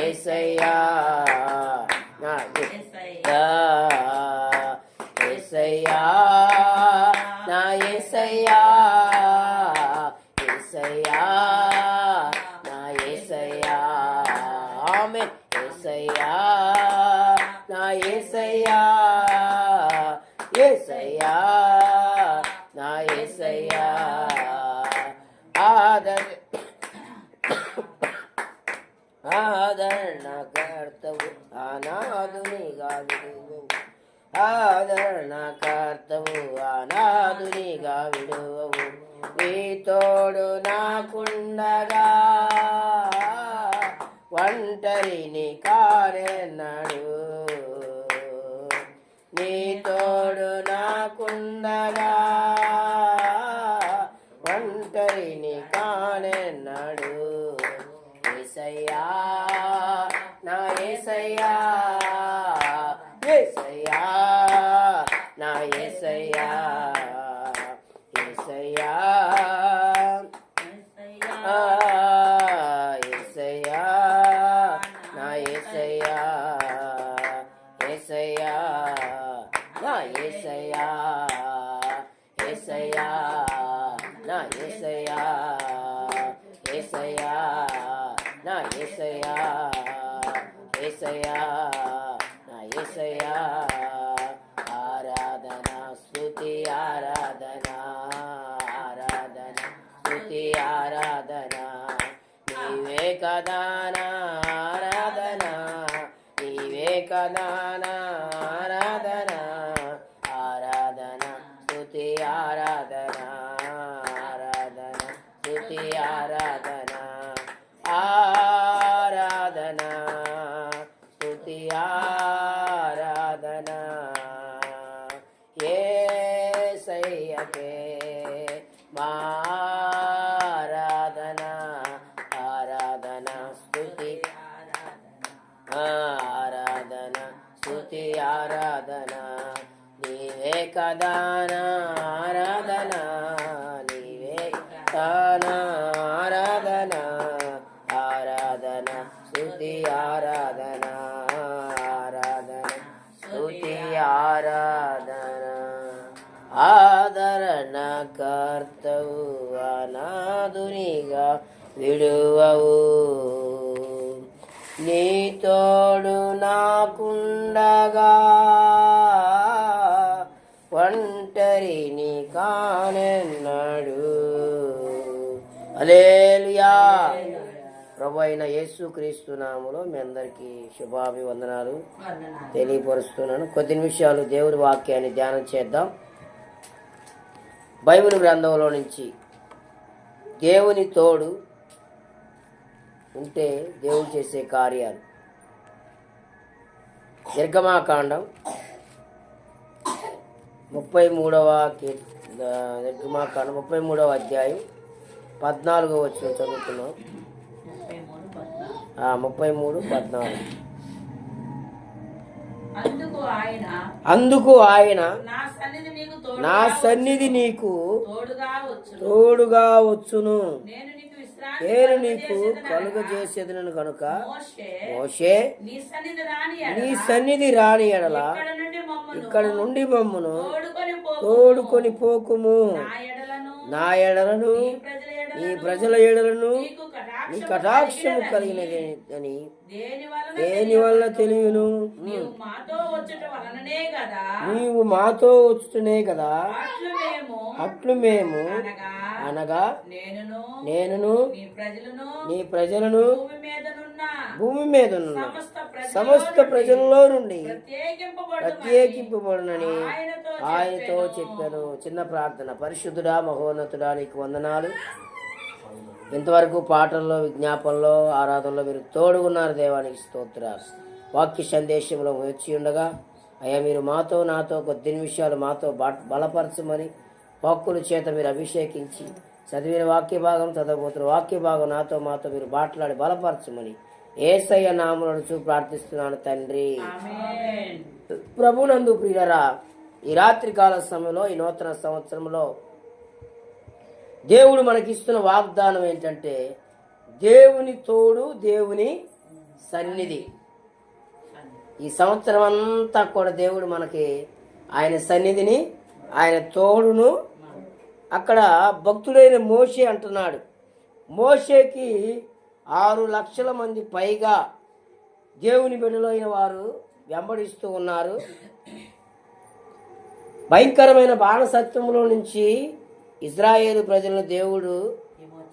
ఏసయ్యా ఆదరణకర్తవు అనాథునిగా విడువవు. నీ తోడు నాకుండగా ఒంటరిని కారెన్నడు. నీ తోడు నాకుండగా నా ఏసయ్యా నా ఏసయ్యా ఏసయ్యా నా ఏసయ్యా ఏసయ్యా నా ఏసయ్యా ఆరాధన స్తుతి ఆరాధన ఆరాధన స్తుతి ఆరాధన నీవే కదానా ఆరాధన నీవే ఆరాధన. ఏసయ్యకే మారాధన. ఆరాధన స్తుతి. ఆరాధన స్తుతి ఆరాధన. నీవే కదానా విడువవు. నీ తోడు నాకుండగా ఒంటరిని కానెన్నడు. అలేలుయా ప్రభు అయిన యేసు క్రీస్తు నాములో మీ అందరికీ శుభాభివందనాలు. తెలియపరుస్తున్నాను. కొద్ది నిమిషాలు దేవుడి వాక్యాన్ని ధ్యానం చేద్దాం. బైబిల్ గ్రంథంలో నుంచి దేవుని తోడు ఉంటే దేవుడు చేసే కార్యాలు. నిర్గమాకాండం ముప్పై మూడవ నిర్గమాకాండం ముప్పై మూడవ అధ్యాయం. పద్నాలుగో వచ్చిన చదువుతున్నాం. ముప్పై మూడు పద్నాలుగు. అందుకు ఆయన నా సన్నిధి నీకు తోడుగా వచ్చును. నేను నీకు విశ్రాంతి నేను నీకు కలుగజేసేదనగా కలుగ చేసేదను కనుక మోషే నీ సన్నిధి రాని ఎడల ఇక్కడ నుండి మమ్మను మమ్మును తోడుకొని పోకుము. నా ఎడలను నా ప్రజల ఎడలను నీ కటాక్షము కలిగినది. అని దేని వల్ల తెలియను? నీవు మాతో వచ్చుట వలననే కదా. అట్లు మేము అనగా నేనును నీ ప్రజలను భూమి మీద సమస్త ప్రజలలో నుండి ప్రత్యేకింపబడు ప్రత్యేకింపబడునని ఆయనతో చెప్పాను. చిన్న ప్రార్థన. పరిశుద్ధుడా మహోన్నతుడా నీకు వందనాలు. ఇంతవరకు పాటల్లో విజ్ఞాపనలో ఆరాధనలో మీరు తోడుగున్నారు దేవానికి స్తోత్రాలు. వాక్య సందేశంలో వచ్చి ఉండగా అయ్యా మీరు మాతో నాతో కొద్ది నిమిషాలు మాతో బలపరచమని వాక్కుల చేత మీరు అభిషేకించి చదివిన వాక్య భాగం చదవబోతున్న వాక్య భాగం నాతో మాతో మీరు మాట్లాడి బలపరచమని ఏసయ్య నామలను ప్రార్థిస్తున్నాను తండ్రి. ప్రభునందు ప్రియులరా ఈ రాత్రి కాల సమయంలో ఈ నూతన సంవత్సరంలో దేవుడు మనకిస్తున్న వాగ్దానం ఏంటంటే దేవుని తోడు దేవుని సన్నిధి ఈ సంవత్సరం అంతా కూడా దేవుడు మనకి ఆయన సన్నిధిని ఆయన తోడును అక్కడ భక్తుడైన మోషే అంటున్నాడు. మోషేకి ఆరు లక్షల మంది పైగా దేవుని బిడ్డలైన వారు వెంబడిస్తూ ఉన్నారు. భయంకరమైన బాణసత్వంలో నుంచి ఇజ్రాయేలు ప్రజలను దేవుడు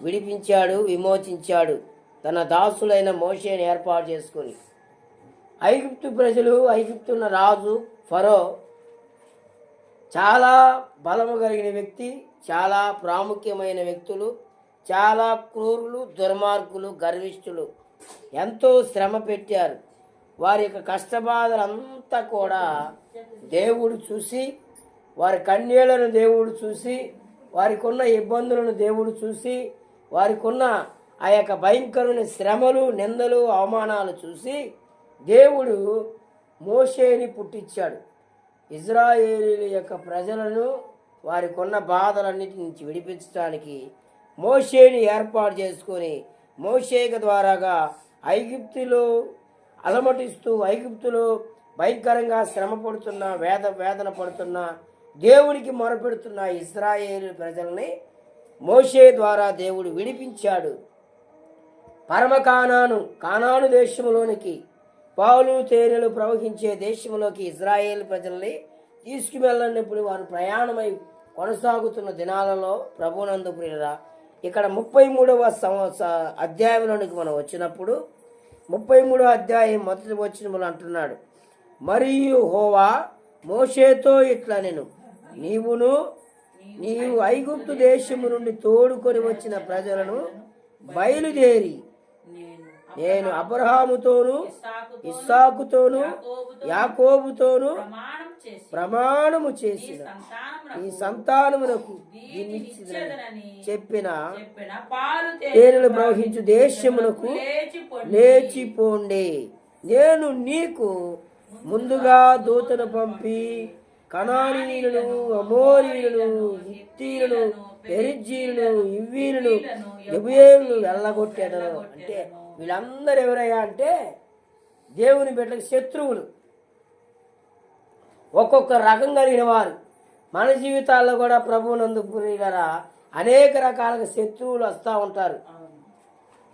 విడిపించాడు విమోచించాడు తన దాసులైన మోషేని ఏర్పాటు చేసుకొని. ఐగుప్తు ప్రజలు ఐగుప్తున్న రాజు ఫరో చాలా బలము కలిగిన వ్యక్తి. చాలా ప్రాముఖ్యమైన వ్యక్తులు చాలా క్రూరులు దుర్మార్గులు గర్విష్ఠులు. ఎంతో శ్రమ పెట్టారు. వారి యొక్క కష్టబాధలంతా కూడా దేవుడు చూసి వారి కన్యలను దేవుడు చూసి వారికి ఉన్న ఇబ్బందులను దేవుడు చూసి వారికి ఉన్న ఆ యొక్క భయంకరమైన శ్రమలు నిందలు అవమానాలు చూసి దేవుడు మోషేని పుట్టించాడు. ఇజ్రాయేలీల యొక్క ప్రజలను వారికున్న బాధలన్నిటి నుంచి విడిపించడానికి మోషేని ఏర్పాటు చేసుకొని మోషేక ద్వారాగా ఐగుప్తులో అలమటిస్తూ ఐగుప్తులో భయంకరంగా శ్రమ పడుతున్న వేద వేదన పడుతున్న దేవునికి మొరపెడుతున్న ఇస్రాయేలు ప్రజల్ని మోషే ద్వారా దేవుడు విడిపించాడు. పరమ కానాను కానాను దేశంలోనికి పాలు తేనెలు ప్రవహించే దేశంలోకి ఇజ్రాయేల్ ప్రజల్ని తీసుకువెళ్ళినప్పుడు వారు ప్రయాణమై కొనసాగుతున్న దినాలలో ప్రభునందు ప్రియురా ఇక్కడ ముప్పై మూడవ సంవత్సర అధ్యాయంలోనికి మనం వచ్చినప్పుడు ముప్పై మూడవ అధ్యాయం మొదటి వచ్చినములు అంటున్నాడు మరియు హోవా మోషేతో ఇట్లా నేను నీవును నీవు ఐగుప్తు దేశము నుండి తోడుకొని వచ్చిన ప్రజలను బయలుదేరి నేను అబ్రహాముతోను ఇస్సాకుతో ఇస్సాకుతోను యాకోబుతో యాకోబుతోను ప్రమాణము చేసిన సంతానమునకు ఈ సంతానమునకు చెప్పిన తేనెలు ప్రవహించు దేశమునకు లేచిపోండి. లేచిపోండి. నేను నీకు ముందుగా దూతను పంపి కణానీయులను అమోరీయులను హిత్తీయులను పెరిజీలను ఇవ్వీలను ఎబుయేలను వెళ్ళగొట్టాను అంటే వీళ్ళందరూ ఎవరయ్యా అంటే దేవుని బిడ్డలకు శత్రువులు. ఒక్కొక్క రకం కలిగిన వారు. మన జీవితాల్లో కూడా ప్రభువునందు పురిగల అనేక రకాలుగా శత్రువులు వస్తూ ఉంటారు.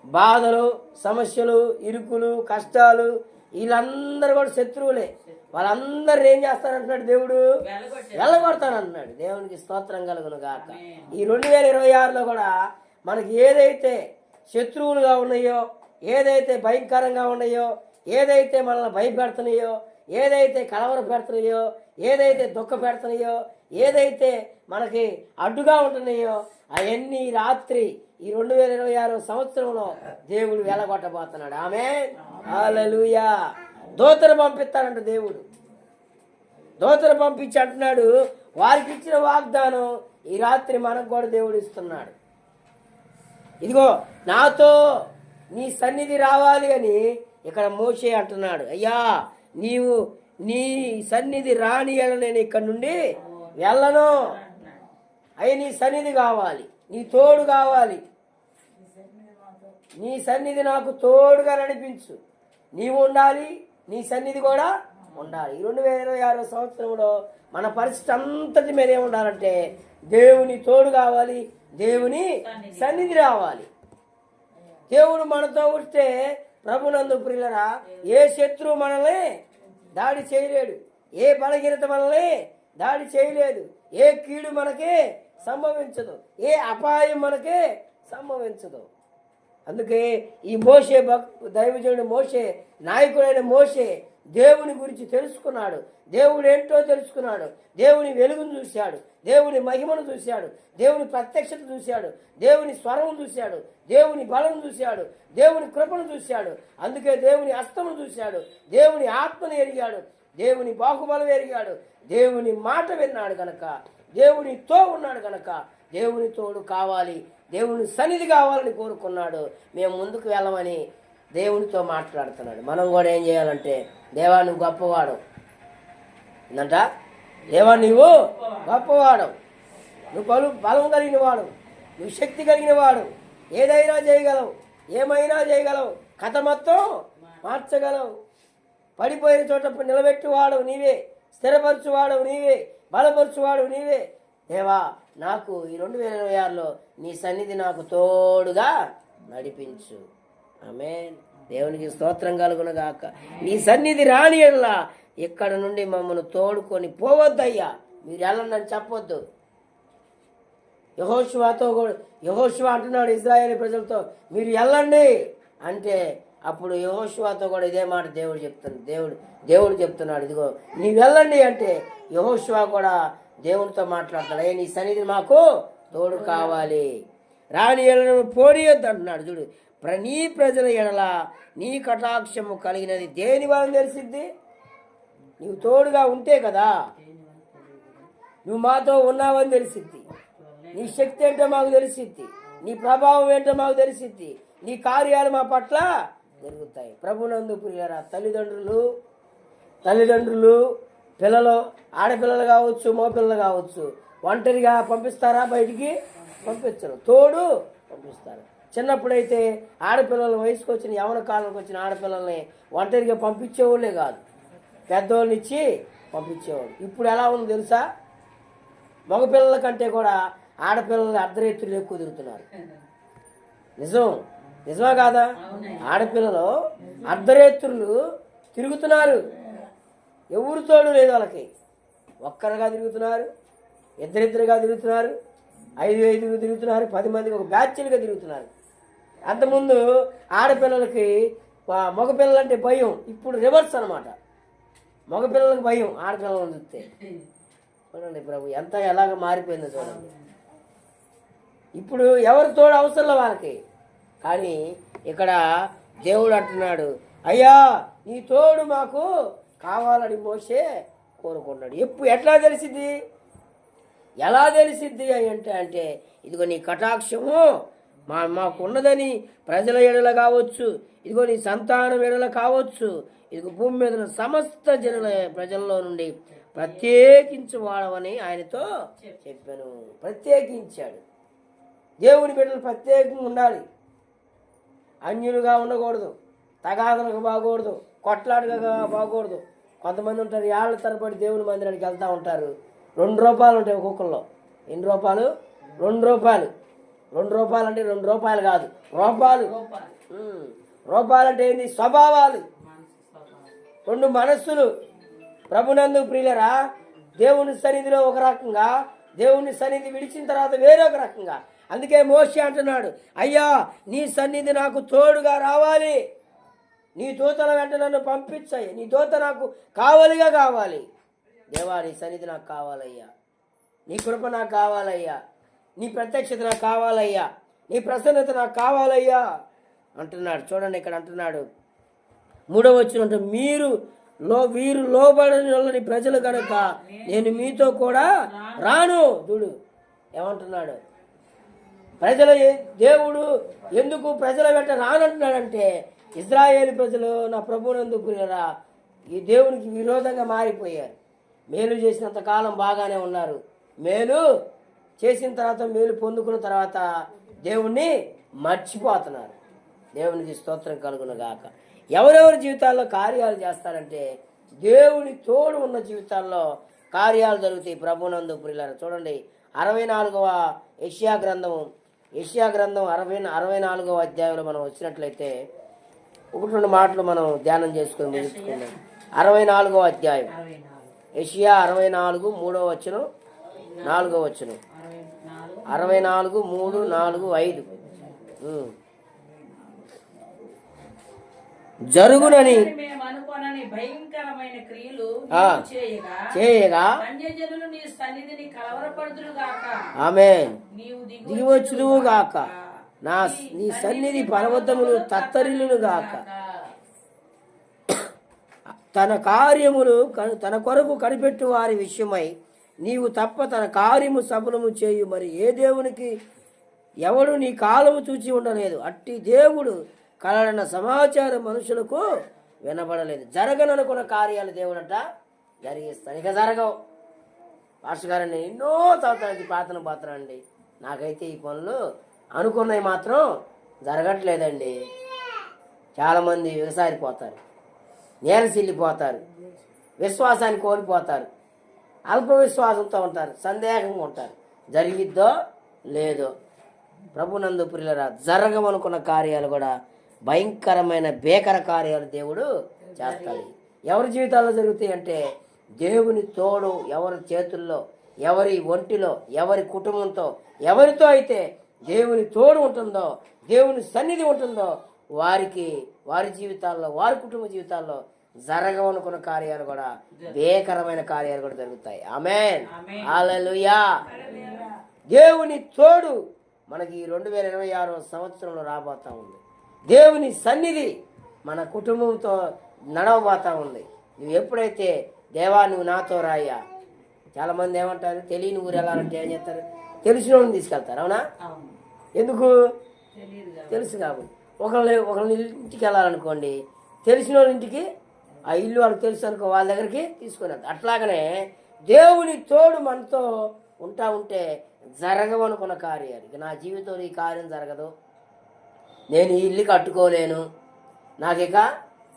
బాధలు సమస్యలు ఇరుకులు కష్టాలు వీళ్ళందరూ కూడా శత్రువులే. వాళ్ళందరూ ఏం చేస్తారంటున్నాడు దేవుడు? వెళ్ళగొడతానంటున్నాడు. దేవునికి స్తోత్రం కలుగును గాక. ఈ రెండు వేల ఇరవై ఆరులో కూడా మనకి ఏదైతే శత్రువులుగా ఉన్నాయో ఏదైతే భయంకరంగా ఉన్నాయో ఏదైతే మనల్ని భయపెడుతున్నాయో ఏదైతే కలవర పెడుతున్నాయో ఏదైతే దుఃఖ పెడుతున్నాయో ఏదైతే మనకి అడ్డుగా ఉంటున్నాయో అవన్నీ రాత్రి ఈ రెండు వేల ఇరవై ఆరు సంవత్సరంలో దేవుడు వెలగొట్టబోతున్నాడు ఆమె హల్లెలూయా దోతను పంపిస్తాడంట దేవుడు. దోతను పంపించి అంటున్నాడు వారికి ఇచ్చిన వాగ్దానం ఈ రాత్రి మనకు కూడా దేవుడు ఇస్తున్నాడు. ఇదిగో నాతో నీ సన్నిధి రావాలి అని ఇక్కడ మోషే అంటున్నాడు. అయ్యా నీవు నీ సన్నిధి రాని నేను ఇక్కడ నుండి వెళ్ళను. అయ్యి నీ సన్నిధి కావాలి నీ తోడు కావాలి. నీ సన్నిధి నాకు తోడుగా నడిపించు. నీవు ఉండాలి నీ సన్నిధి కూడా ఉండాలి. ఈ రెండు వేల ఇరవై ఆరో సంవత్సరంలో మన పరిస్థితి అంతటి మీద ఏముండాలంటే దేవుని తోడు కావాలి దేవుని సన్నిధి. రావాలి. దేవుడు మనతో ఉంటే ప్రభునందు ప్రియులరా ఏ శత్రువు మనల్ని దాడి చేయలేడు ఏ బలహీనత మనల్ని దాడి చేయలేదు ఏ కీడు మనకి సంభవించదు ఏ అపాయం మనకి సంభవించదు. అందుకే ఈ మోషే దైవజనుడు మోసే నాయకుడైన మోసే దేవుని గురించి తెలుసుకున్నాడు. దేవుడు ఏంటో తెలుసుకున్నాడు. దేవుని వెలుగును చూశాడు. దేవుని మహిమను చూశాడు. దేవుని ప్రత్యక్షత చూశాడు. దేవుని స్వరం చూశాడు. దేవుని బలం చూశాడు. దేవుని కృపను చూశాడు. అందుకే దేవుని అస్తమును చూశాడు. దేవుని ఆత్మను ఎరిగాడు. దేవుని బాహుబలం ఎరిగాడు. దేవుని మాట విన్నాడు గనక. దేవునితో ఉన్నాడు గనక. దేవుని తోడు కావాలి. దేవుని సన్నిధి కావాలని కోరుకున్నాడు. మేము ముందుకు వెళ్ళమని దేవునితో మాట్లాడుతున్నాడు. మనం కూడా ఏం చేయాలంటే దేవా నువ్వు గొప్పవాడు. ఏందంట? దేవా నువ్వు గొప్పవాడు. నువ్వు బలు బలం కలిగిన వాడు నువ్వు శక్తి కలిగిన వాడు ఏదైనా చేయగలవు. ఏమైనా చేయగలవు. కథ మొత్తం మార్చగలవు. పడిపోయిన చోట నిలబెట్టువాడు నీవే. స్థిరపరచువాడు నీవే. బలపరచువాడు నీవే. దేవా నాకు ఈ రెండు వేల ఇరవై ఆరులో నీ సన్నిధి నాకు తోడుగా నడిపించు. ఆమె దేవునికి స్తోత్రం కలుగునగాక నీ సన్నిధి రాని ఎల్లా ఇక్కడ నుండి మమ్మల్ని తోడుకొని పోవద్దయ్యా. మీరు వెళ్ళండి చెప్పొద్దు. యహోశివాతో కూడా యహోష్వా అంటున్నాడు ఇజ్రాయేల్ ప్రజలతో మీరు వెళ్ళండి అంటే అప్పుడు యహోశివాతో కూడా ఇదే మాట దేవుడు చెప్తున్నాడు దేవుడు దేవుడు చెప్తున్నాడు. ఇదిగో నీ వెళ్ళండి అంటే యహోష్వా కూడా దేవునితో మాట్లాడతాడు. అయ్యా నీ సన్నిధి మాకు తోడు కావాలి. రాని ఎడలను పోనీయొద్దు అంటున్నాడు. చూడు ప్ర నీ ప్రజల ఎడల నీ కటాక్షము కలిగినది దేని వలన తెలిసిద్ది? నీవు తోడుగా ఉంటే కదా నువ్వు మాతో ఉన్నావని తెలిసిద్ది. నీ శక్తి ఏంటో మాకు తెలిసిద్ది. నీ ప్రభావం ఏంటో మాకు తెలిసిద్ది. నీ కార్యాలు మా పట్ల జరుగుతాయి. ప్రభునందు ప్రియులరా తల్లిదండ్రులు తల్లిదండ్రులు పిల్లలు ఆడపిల్లలు కావచ్చు మగపిల్లలు కావచ్చు ఒంటరిగా పంపిస్తారా బయటికి? పంపించరు. తోడు పంపిస్తారు. చిన్నప్పుడైతే ఆడపిల్లల వయసుకు వచ్చిన యవన కాలంకి వచ్చిన ఆడపిల్లల్ని ఒంటరిగా పంపించేవాళ్ళే కాదు. పెద్దోళ్ళని ఇచ్చి పంపించేవాళ్ళు. ఇప్పుడు ఎలా ఉంది తెలుసా? మగపిల్లల కంటే కూడా ఆడపిల్లలు అర్ధరేత్రులు ఎక్కువ తిరుగుతున్నారు. నిజం. నిజమా కాదా? ఆడపిల్లలు అర్ధరేత్రులు తిరుగుతున్నారు. ఎవరు తోడు లేదు వాళ్ళకి. ఒక్కరుగా తిరుగుతున్నారు ఇద్దరిద్దరుగా తిరుగుతున్నారు ఐదు ఐదుగురు తిరుగుతున్నారు పది మందికి ఒక బ్యాచ్లుగా తిరుగుతున్నారు. అంతకుముందు ఆడపిల్లలకి మగపిల్లలంటే భయం ఇప్పుడు రివర్స్ అనమాట మగపిల్లలకు భయం ఆడపిల్లలను చూస్తే. చూడండి ప్రభు ఎంత ఎలాగ మారిపోయిందో చూడండి. ఇప్పుడు ఎవరి తోడు అవసరం వాళ్ళకి. కానీ ఇక్కడ దేవుడు అంటున్నాడు అయ్యా నీ తోడు మాకు కావాలని మోసే కోరుకున్నాడు. ఎప్పుడు ఎట్లా తెలిసింది? ఎలా తెలిసిద్ది అని అంటే అంటే ఇదిగో నీ కటాక్షము మా మాకున్నదని ప్రజల ఎడల కావచ్చు ఇదిగో నీ సంతానం ఎడల కావచ్చు ఇదిగో భూమి మీద సమస్త జనుల ప్రజల్లో నుండి ప్రత్యేకించి వాడవని ఆయనతో చెప్పాను. ప్రత్యేకించాడు. దేవుని బిడ్డలు ప్రత్యేకంగా ఉండాలి. అన్యులుగా ఉండకూడదు. తగాదలకు బాగకూడదు కొట్లాటగా బాగకూడదు కొంతమంది ఉంటారు ఏళ్ళ తరబడి దేవుని మందిరానికి వెళ్తూ ఉంటారు. రెండు రూపాయలు ఉంటాయి కుక్కల్లో. ఎన్ని రూపాయలు? రెండు రూపాయలు. రెండు రూపాయలు అంటే రెండు రూపాయలు కాదు. రూపాయలు. రూపాయలు అంటే ఏంది? స్వభావాలు. రెండు మనస్సులు. ప్రభునందు ప్రియులరా దేవుని సన్నిధిలో ఒక రకంగా దేవుని సన్నిధి విడిచిన తర్వాత వేరొక రకంగా. అందుకే మోషి అంటున్నాడు అయ్యా నీ సన్నిధి నాకు తోడుగా రావాలి. నీ దూతల వెంట నన్ను పంపించాయి. నీ దూత నాకు కావలిగా కావాలి. దేవా నీ సన్నిధి నాకు కావాలయ్యా. నీ కృప నాకు కావాలయ్యా. నీ ప్రత్యక్షత నాకు కావాలయ్యా. నీ ప్రసన్నత నాకు కావాలయ్యా. అంటున్నాడు. చూడండి ఇక్కడ అంటున్నాడు. మూడవ వచ్చినట్టు మీరు లో వీరు లోబడని ప్రజలు కనుక నేను మీతో కూడా రాను. చూడు ఏమంటున్నాడు. ప్రజల దేవుడు ఎందుకు ప్రజల వెంట రానంటున్నాడంటే ఇజ్రాయేల్ ప్రజలు నా ప్రభునందుకు ప్రియులారా, ఈ దేవునికి విరోధంగా మారిపోయారు. మేలు చేసినంత కాలం బాగానే ఉన్నారు. మేలు చేసిన తర్వాత మేలు పొందుకున్న తర్వాత దేవుణ్ణి మర్చిపోతున్నారు. దేవునికి స్తోత్రం కలుగును గాక. ఎవరెవరి జీవితాల్లో కార్యాలు చేస్తారంటే దేవుని తోడు ఉన్న జీవితాల్లో కార్యాలు జరుగుతాయి ప్రభునందు ప్రియులారా. చూడండి అరవై నాలుగవ యష్యా గ్రంథం యష్యా గ్రంథం అరవై అరవై నాలుగవ అధ్యాయంలో మనం వచ్చినట్లయితే ఒకటి రెండు మాటలు మనం ధ్యానం చేసుకొని ముగించుకుందాం. అరవై నాలుగవ అధ్యాయం. నాలుగు యషియా అరవై నాలుగు మూడవ వచ్చును నాలుగవ వచ్చును అరవై నాలుగు నాలుగు మూడు నాలుగు ఐదు. జరుగునని చేయగా ఆమె నీవు దిగు దిగివచ్చును గాక నా నీ సన్నిధి పర్వతములు తత్తరిల్లును గాక. తన కార్యములు కను- తన కొరకు కనిపెట్టు వారి విషయమై నీవు తప్ప తన కార్యము సఫలము చేయు. మరి ఏ దేవునికి ఎవడు నీ కాలము చూచి ఉండలేదు. అట్టి దేవుడు కలడన సమాచారం మనుషులకు వినబడలేదు. జరగననుకున్న కార్యాలు దేవుడంట జరిగిస్తాను ఇక జరగవు. పాస్టర్ గారు ఎన్నో సంవత్సరానికి ప్రార్థన పాత్ర అండి. నాకైతే ఈ పనులు అనుకున్నవి మాత్రం జరగట్లేదండి. చాలామంది వ్యవసాయపోతారు. నేలసిల్లిపోతారు విశ్వాసాన్ని కోల్పోతారు. అల్ప విశ్వాసంతో ఉంటారు. సందేహంగా ఉంటారు. జరిగిద్దో లేదో. ప్రభునందు ప్రియులరా జరగమనుకున్న కార్యాలు కూడా భయంకరమైన భీకర కార్యాలు దేవుడు చేస్తాడు. ఎవరి జీవితాల్లో జరుగుతాయి అంటే దేవుని తోడు ఎవరి చేతుల్లో ఎవరి ఒంటిలో ఎవరి కుటుంబంతో ఎవరితో అయితే దేవుని తోడు ఉంటుందో దేవుని సన్నిధి ఉంటుందో వారికి వారి జీవితాల్లో వారి కుటుంబ జీవితాల్లో జరగవనుకున్న కార్యాలు కూడా భీకరమైన కార్యాలు కూడా జరుగుతాయి. ఆమెన్ హల్లెలూయా దేవుని తోడు మనకి రెండు వేల ఇరవై ఆరో సంవత్సరంలో రాబోతా ఉంది. దేవుని సన్నిధి మన కుటుంబంతో నడవబోతా ఉంది. నువ్వు ఎప్పుడైతే దేవా నువ్వు నాతో రాయ్యా? చాలామంది ఏమంటారు తెలియని ఊరు వెళ్ళాలంటే ఏం చేస్తారు? తెలిసిన వాళ్ళని తీసుకెళ్తారు అవునా? ఎందుకు. తెలుసు కాబట్టి. ఒకళ్ళని ఒకళ్ళని ఇంటికి వెళ్ళాలనుకోండి తెలిసిన వాళ్ళ ఇంటికి ఆ ఇల్లు వాళ్ళకి తెలుసు అనుకో వాళ్ళ దగ్గరికి తీసుకొని అట్లాగనే దేవుని తోడు మనతో ఉంటా ఉంటే జరగవనుకున్న కార్యాలు ఇక నా జీవితంలో ఈ కార్యం జరగదు. నేను ఈ ఇల్లు కట్టుకోలేను. నాకు ఇక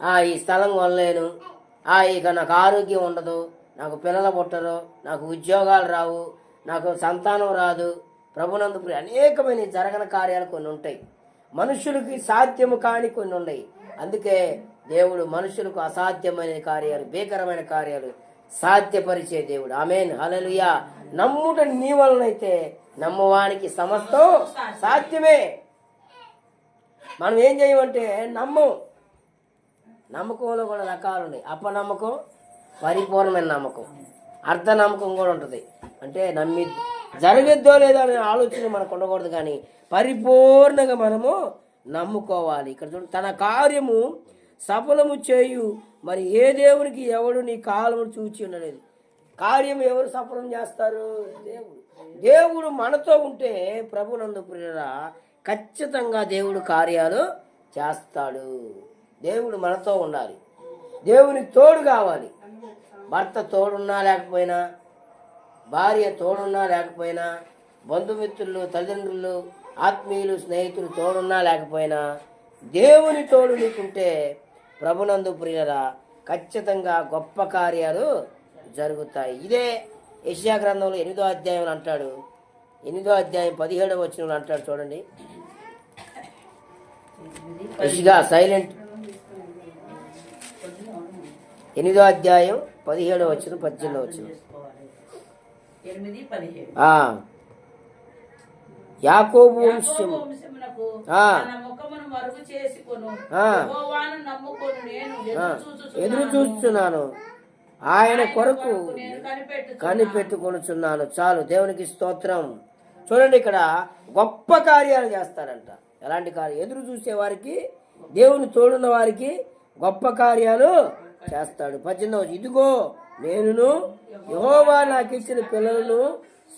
ఆ, ఈ స్థలం కొనలేను. ఆ, ఇక నాకు ఆరోగ్యం ఉండదు. నాకు పిల్లలు పుట్టరు. నాకు ఉద్యోగాలు రావు. నాకు సంతానం రాదు ప్రభునందు అనేకమైన జరగని కార్యాలు కొన్ని ఉంటాయి. మనుషులకి సాధ్యము కాని కొన్ని ఉన్నాయి. అందుకే దేవుడు మనుషులకు అసాధ్యమైన కార్యాలు భీకరమైన కార్యాలు సాధ్యపరిచే దేవుడు. ఆమెన్. హలలుయా నమ్ముట నీ వలనైతే నమ్మవానికి సమస్తం సాధ్యమే. మనం ఏం చేయమంటే నమ్మం. నమ్మకంలో కూడా రకాలు ఉన్నాయి. అపనమ్మకం పరిపూర్ణమైన నమ్మకం. అర్ధ నమ్మకం కూడా ఉంటుంది. అంటే నమ్మి జరగద్దో లేదో అనే ఆలోచన మనకు ఉండకూడదు కానీ పరిపూర్ణంగా మనము నమ్ముకోవాలి. ఇక్కడ చూడండి తన కార్యము సఫలము చేయు మరి ఏ దేవునికి ఎవడు నీ కాలము చూచి ఉండలేదు. కార్యం ఎవరు సఫలం చేస్తారు? దేవుడు. దేవుడు మనతో ఉంటే ప్రభునందు ప్రియరా ఖచ్చితంగా దేవుడు కార్యాలు చేస్తాడు. దేవుడు మనతో ఉండాలి. దేవునికి తోడు కావాలి. భర్త తోడున్నా లేకపోయినా భార్య తోడున్నా లేకపోయినా బంధుమిత్రులు తల్లిదండ్రులు ఆత్మీయులు స్నేహితులు తోడున్నా లేకపోయినా దేవుని తోడు నీకుంటే ప్రభునందు ప్రియరా ఖచ్చితంగా గొప్ప కార్యాలు జరుగుతాయి. ఇదే యశ్యా గ్రంథంలో ఎనిమిదో అధ్యాయం అంటాడు. ఎనిమిదో అధ్యాయం పదిహేడవ వచ్చిన అంటాడు చూడండి. యెషయా సైలెంట్. ఎనిమిదో అధ్యాయం పదిహేడవ వచ్చిన పద్దెనిమిదో వచ్చిన చేసుకోవాలి. ఎనిమిది పదిహేడు ఆ యాకోబు వంశం యాకోబు వంశమునకు ఆ. తన ముఖమును మరుగు చేసుకొను. ఆ. యెహోవాను నమ్ముకొను నేను ఎదురు చూస్తున్నాను ఆయన కొరకు నేను కనిపెట్టు కనిపెట్టుకొనుచున్నాను. చాలు దేవునికి స్తోత్రం. చూడండి ఇక్కడ గొప్ప కార్యాలు చేస్తాడంట ఎలాంటి కార్యం? ఎదురు చూసే వారికి దేవుని తోడున్న వారికి గొప్ప కార్యాలు చేస్తాడు. పద్దెనిమిది ఇదిగో నేనును యహోవా నాకు ఇచ్చిన పిల్లలను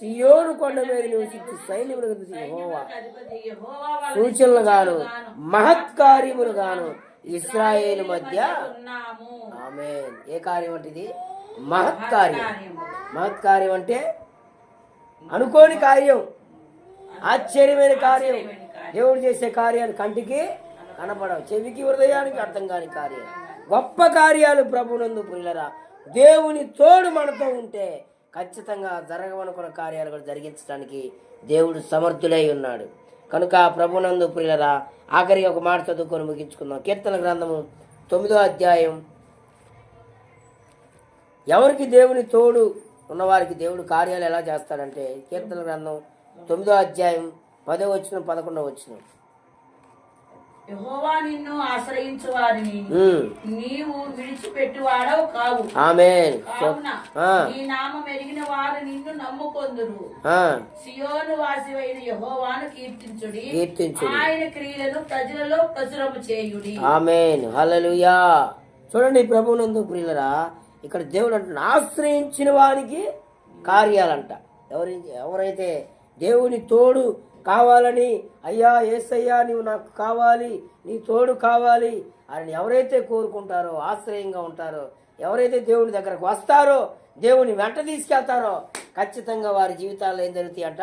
సియోను కొండ మీద నివసించి సైన్యములకు యహోవా సూచనలు గాను మహత్కార్యములు గాను ఇస్రాయేల్ మధ్య ఆమె ఏ కార్యం అంటే ఇది? మహత్కార్యం. మహత్కార్యం అంటే అనుకోని కార్యం ఆశ్చర్యమైన కార్యం. దేవుడు చేసే కార్యాలు కంటికి కనపడవు. చెవికి హృదయానికి అర్థం కాని కార్యం. గొప్ప కార్యాలు ప్రభునందు పుల్లరా దేవుని తోడు మనతో ఉంటే ఖచ్చితంగా జరగవనుకున్న కార్యాలు కూడా జరిగించడానికి దేవుడు సమర్థులై ఉన్నాడు. కనుక ప్రభునందు ప్రియులరా ఆఖరికి ఒక మాట చదువుకొని ముగించుకుందాం. కీర్తన గ్రంథము తొమ్మిదో అధ్యాయం. ఎవరికి దేవుని తోడు ఉన్నవారికి దేవుడు కార్యాలు ఎలా చేస్తాడంటే కీర్తన గ్రంథం తొమ్మిదో అధ్యాయం పదో వచ్చిన పదకొండో వచ్చిన యెహోవా నిన్ను ఆశ్రయించు వారిని నీవు విడిచిపెట్టి వాడవు కావు. ఆమె కావున నీ నామం ఎరిగిన వారు నిన్ను నమ్ముకొందురు. సియోను వాసివైన యెహోవాను కీర్తించుడి. కీర్తించు ఆయన క్రియలను ప్రజలలో ప్రచురము చేయుడి. ఆమెన్. హల్లెలూయా. చూడండి ప్రభునందు ప్రియులరా ఇక్కడ దేవుడు అంటున్న ఆశ్రయించిన వారికి కార్యాలంట. ఎవరి ఎవరైతే దేవుని తోడు కావాలని అయ్యా ఏసయ్యా నీవు నాకు కావాలి నీ తోడు కావాలి అని ఎవరైతే కోరుకుంటారో ఆశ్రయంగా ఉంటారో ఎవరైతే దేవుని దగ్గరకు వస్తారో దేవుని వెంట తీసుకెళ్తారో ఖచ్చితంగా వారి జీవితాల్లో ఏం జరుగుతాయి అంట?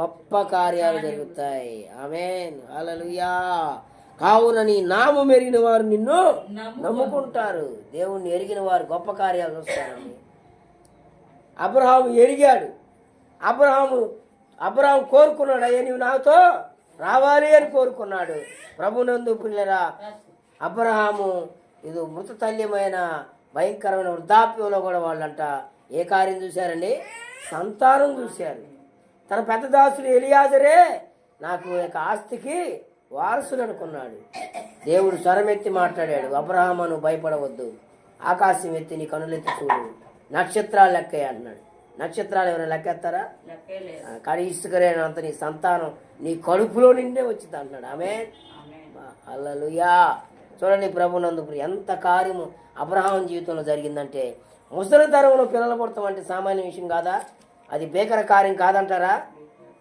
గొప్ప కార్యాలు జరుగుతాయి. ఆమెన్. హల్లెలూయా. కావున నీ నాము మెరిగిన వారు నిన్ను నమ్ముకుంటారు. దేవుణ్ణి ఎరిగిన వారు గొప్ప కార్యాలు చూస్తారండి. అబ్రహాము ఎరిగాడు. అబ్రహాము అబ్రాహం కోరుకున్నాడు అయ్యా నీవు నాతో రావాలి అని కోరుకున్నాడు. ప్రభునందు పిల్లరా అబ్రహాము ఇది మృత తల్యమైన భయంకరమైన వృద్ధాప్యంలో కూడా వాళ్ళంట ఏ కార్యం చూశారండి? సంతానం చూశారు. తన పెద్ద దాసుడు ఎలియాజరే నాకు యొక్క ఆస్తికి వారసుడు అనుకున్నాడు. దేవుడు స్వరమెత్తి మాట్లాడాడు అబ్రహామను భయపడవద్దు. ఆకాశం ఎత్తి నీ కనులెత్తి చూడు. నక్షత్రాలు లెక్కయ్య అన్నాడు. నక్షత్రాలు ఎవరైనా లెక్కెత్తారా లెక్కే లేదు ఆ, కానీ ఇసుకరేనంత నీ సంతానం నీ కడుపులో నిండే వచ్చింది అంటున్నాడు. ఆమె. అల్లలుయా చూడండి ప్రభునందు. ఎంత కార్యము అబ్రహాం జీవితంలో జరిగిందంటే ముసలి తరంలో పిల్లలు పుడతాం అంటే సామాన్య విషయం కాదా? అది భీకర కార్యం కాదంటారా?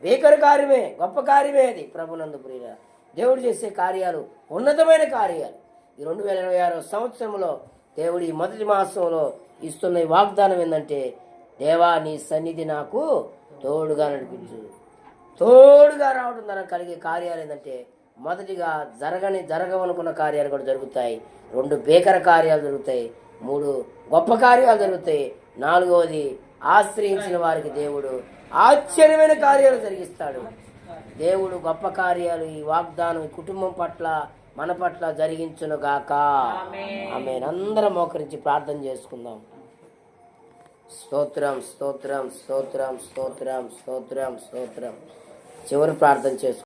భీకర కార్యమే గొప్ప కార్యమే అది ప్రభునందు ప్రియ దేవుడు చేసే కార్యాలు ఉన్నతమైన కార్యాలు. ఈ రెండు వేల ఇరవై ఆరో సంవత్సరంలో దేవుడు ఈ మొదటి మాసంలో ఇస్తున్న ఈ వాగ్దానం ఏంటంటే దేవా నీ సన్నిధి నాకు తోడుగా నడిపించు. తోడుగా రావడం ద్వారా కలిగే కార్యాలు ఏంటంటే మొదటిగా జరగని జరగవనుకున్న కార్యాలు కూడా జరుగుతాయి. రెండు భీకర కార్యాలు జరుగుతాయి. మూడు గొప్ప కార్యాలు జరుగుతాయి. నాలుగవది ఆశ్రయించిన వారికి దేవుడు ఆశ్చర్యమైన కార్యాలు జరిగిస్తాడు. దేవుడు గొప్ప కార్యాలు ఈ వాగ్దానం ఈ కుటుంబం పట్ల మన పట్ల జరిగించును గాక ఆమె అందరం మోకరించి ప్రార్థన చేసుకుందాం. స్తోత్రం స్తోత్రం స్తోత్రం స్తోత్రం స్తోత్రం స్తోత్రం. చివరి ప్రార్థన చేసుకో